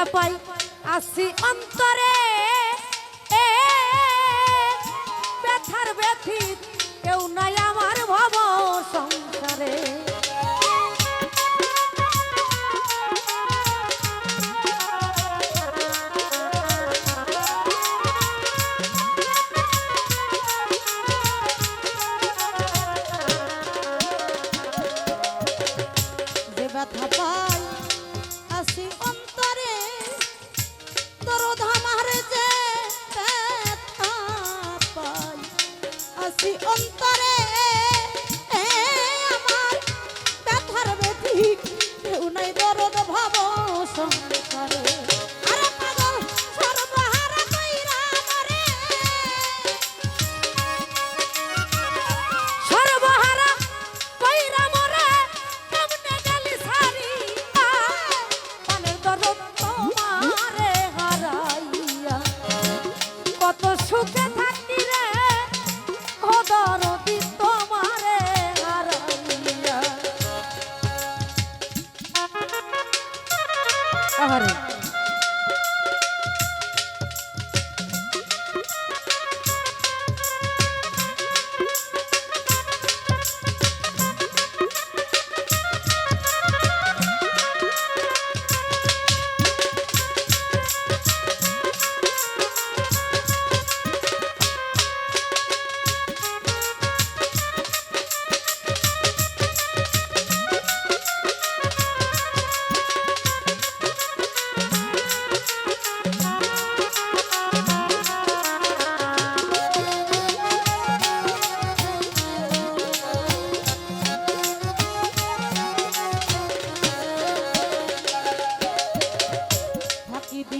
দেখা পাই আসি অন্তরে। করতে পারে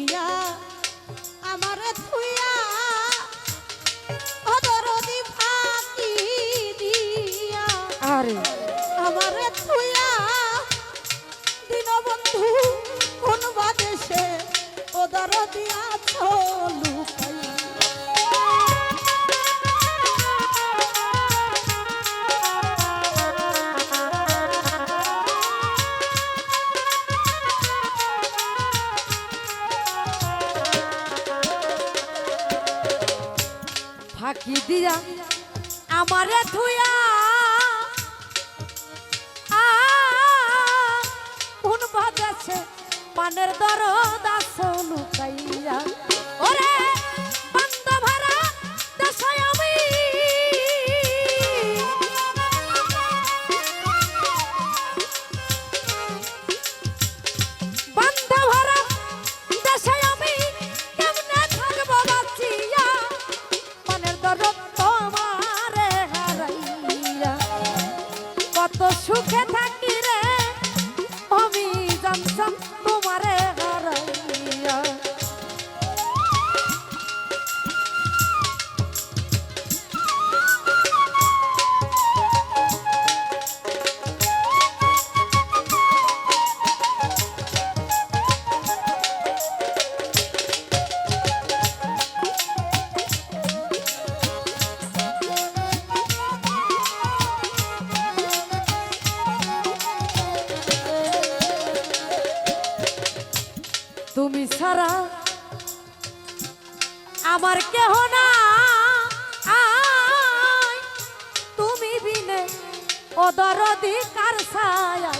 লইয়া আমার থুই প্রাণের দরদ আসল লুকাইয়া। ওরে তারা। আমার কেহ না। তুমি বিনে ওদর দি কার ছায়া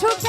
সুখ